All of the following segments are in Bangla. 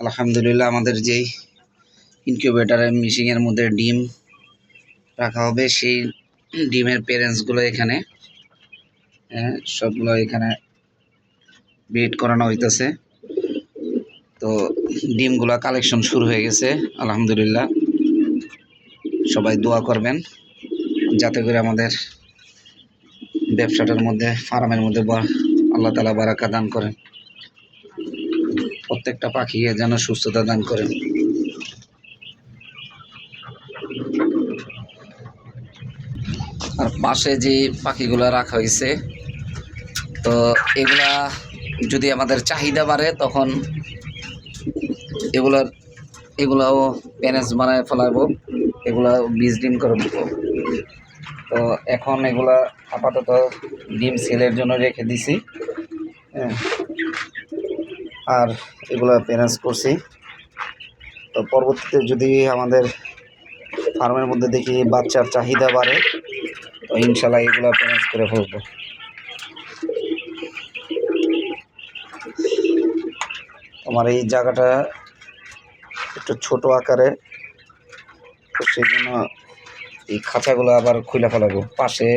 আলহামদুলিল্লাহ আমাদের যেই ইনকিউবেটারের মেশিনের মধ্যে ডিম রাখা হবে সেই ডিমের প্যারেন্টসগুলো এখানে হ্যাঁ, সবগুলো এখানে ব্রিড করানো হইতেছে। তো ডিমগুলা কালেকশন শুরু হয়ে গেছে আলহামদুলিল্লাহ। সবাই দোয়া করবেন যাতে করে আমাদের ব্যবসাটার মধ্যে ফার্মের মধ্যে আল্লাহ তালা বারাকা দান করেন। প্রত্যেকটা পাখি যেন সুস্থতা দান করেন। আর পাশে যে পাখিগুলো রাখা হয়েছে, তো এগুলা যদি আমাদের চাহিদা বাড়ে, তখন এগুলার, এগুলাও প্যারেন্টস বানায় ফেলাবো, এগুলা বীজ ডিম করে দেবো। তো এখন এগুলা আপাতত ডিম সেলের জন্য রেখে দিছি। হ্যাঁ। আর এগুলো প্যারেন্টস করছি। তো পরবর্তীতে যদি আমাদের ফার্মের মধ্যে দেখি বাচ্চার চাহিদা বাড়ে, তো ইনশাল্লাহ এগুলো প্যারেন্টস করে ফেলব। আমার এই জায়গাটা একটু ছোট আকারে, তো সেই জন্য এই খাঁচাগুলো আবার খুলে ফেলাবো। পাশে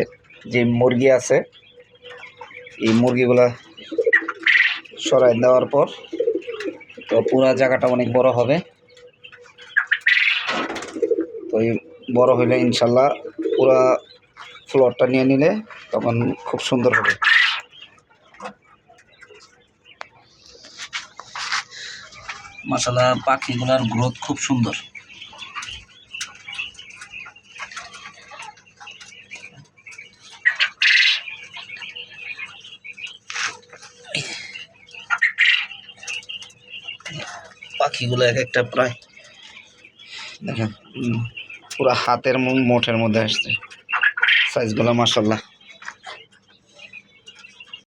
যে মুরগি আছে, এই মুরগিগুলা সরাই দেওয়ার পর, তো পুরো জায়গাটা অনেক বড় হবে। তো এই বড় হইলে ইনশাল্লাহ পুরা ফ্লোরটা নিয়ে নিলে তখন খুব সুন্দর হবে। মাসালা পাখিগুলার গ্রোথ খুব সুন্দর। পাখিগুলো এক একটা প্রায় দেখেন পুরো হাতের মুঠের মধ্যে আসছে। সাইজগুলো মাসাল্লাহ